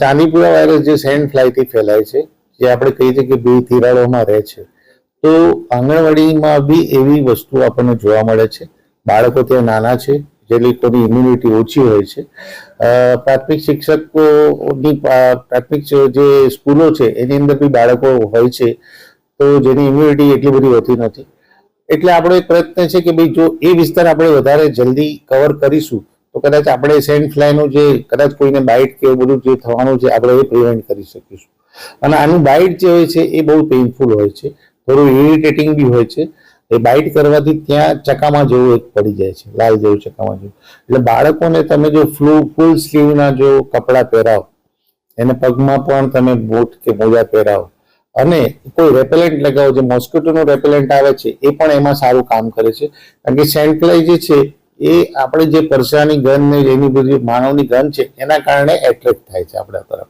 Chandipura virus જે sand ફ્લાયથી ફેલાય છે, જે આપણે કહીએ છીએ કે બે તિરાડોમાં રહે છે, તો આંગણવાડીમાં બી એવી વસ્તુ આપણને જોવા મળે છે. બાળકો ત્યાં નાના છે જે લોકોની ઇમ્યુનિટી ઓછી હોય છે. પ્રાથમિક શિક્ષકોની પ્રાથમિક જે સ્કૂલો છે, એની અંદર બી બાળકો હોય છે, તો જેની ઇમ્યુનિટી એટલી બધી હોતી નથી. એટલે આપણો એક પ્રયત્ન છે કે ભાઈ જો એ વિસ્તાર આપણે વધારે જલ્દી કવર કરીશું તો કદાચ આપણે સેન્ટ ફ્લાયનું જે, કદાચ કોઈને બાઇટ કે એવું બધું જે થવાનું છે, આપણે એ પ્રિવેન્ટ કરી શકીશું. અને આનું બાઇટ જે હોય છે, એ બહુ પેઇનફુલ હોય છે. થોડું ઇરિટેટિંગ બી હોય છે. એ બાઇટ કરવાથી ત્યાં ચકામાં જેવું એક પડી જાય છે, લાલ જેવું ચકામાં જેવું. એટલે બાળકોને તમે જો ફ્લુ ફૂલ સ્લીવના જો કપડાં પહેરાવો, એને પગમાં પણ તમે બૂટ કે મોજા પહેરાવો, અને કોઈ રેપેલેન્ટ લગાવો, જે મોસ્કિટોનું રેપેલેન્ટ આવે છે, એ પણ એમાં સારું કામ કરે છે. કારણ કે સેન્ટલાઈ જે છે એ આપણે જે પરસાની ગન ને એની બધી માનવની ગન છે એના કારણે એટ્રેક્ટ થાય છે આપણા તરફ.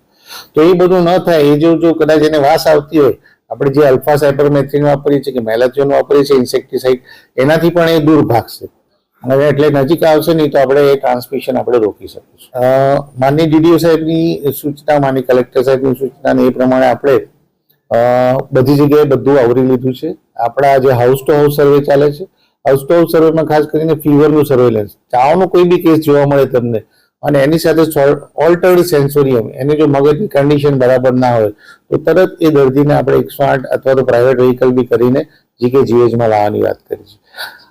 તો એ બધું ન થાય એ જો જો કદાચ એને વાસ આવતી હોય આપણે જે અલ્ફા સાયપરમેથ્રિન વાપરીએ છીએ કે મેલાથિયોન વાપરીએ છીએ ઇન્સેક્ટિસાઇડ એનાથી પણ એ દૂર ભાગશે. અને એટલે નજીક આવશે નહીં તો આપણે એ ટ્રાન્સમિશન આપણે રોકી શકીશું. અ, માનનીય ડીડીઓ સાહેબની સૂચના માનની કલેક્ટર સાહેબની સૂચના એ પ્રમાણે આપણે બધી જગ્યાએ બધું આવરી લીધું છે. આપણા જે હાઉસ ટુ હાઉસ સર્વે ચાલે છે હાઉસ સર્વેમાં ખાસ કરીને ફીવરનું સર્વેલન્સ ચાવનો કોઈ બી કેસ જોવા મળે તમને. અને એની સાથે ઓલ્ટર્ડ સેન્સોરિયમ એની જો મગજની કન્ડિશન બરાબર ના હોય, તો તરત એ દર્દીને આપણે એકસો આઠ અથવા તો પ્રાઇવેટ વ્હીકલ બી કરીને જીકે જીએચમાં લાવવાની વાત કરી છે.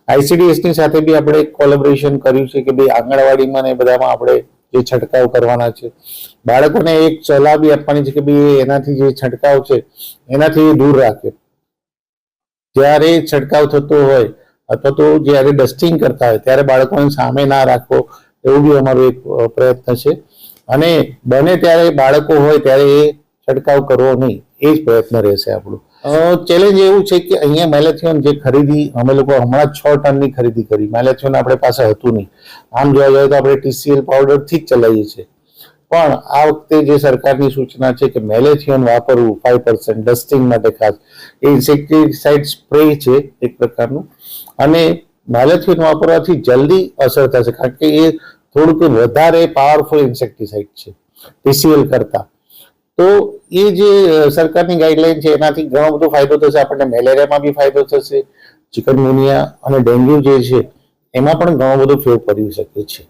આઈસીડીએસની સાથે બી આપણે કોલેબોરેશન કર્યું છે કે ભાઈ આંગણવાડીમાં ને બધામાં આપણે જે છંટકાવ કરવાના છે. બાળકોને એક સલાહ બી આપવાની છે કે ભાઈ એનાથી જે છંટકાવ છે, એનાથી દૂર રાખે. જ્યારે છંટકાવ થતો હોય અથવા તો જ્યારે ડસ્ટિંગ કરતા હોય, ત્યારે બાળકોને સામે ના રાખવો, એવું બી અમારો એક પ્રયત્ન છે. અને બને ત્યારે બાળકો હોય ત્યારે એ છંટકાવ કરવો નહીં, એ જ પ્રયત્ન રહેશે આપણું. ચેલેન્જ એવું છે કે અહીંયા મેલેથિયોન જે ખરીદી, અમે લોકો હમણાં છ ટનની ખરીદી કરી. મેલેથિયોન આપણે પાસે હતું નહીં. આમ જોવા જાય તો આપણે ટીસીએલ પાવડરથી જ ચલાવીએ છીએ. પણ આ વખતે જે સરકારની સૂચના છે કે મેલેથિયોન વાપરવું ફાઈવ પર્સન્ટ ડસ્ટિંગ માટે ખાસ, એ ઇન્સેક્ટિસાઇડ સ્પ્રે છે એક પ્રકારનું. અને મેલેથિયોન વાપરવાથી જલ્દી અસર થશે, કારણ કે એ થોડુંક વધારે પાવરફુલ ઇન્સેક્ટિસાઇડ છે પીસીએલ કરતા. તો એ જે સરકારની ગાઈડલાઈન છે, એનાથી ઘણો બધો ફાયદો થશે, આપણને મેલેરિયામાં બી ફાયદો થશે, ચિકનગુનિયા અને ડેન્ગ્યુ જે છે, એમાં પણ ઘણો બધો ફેર પડી શકે છે.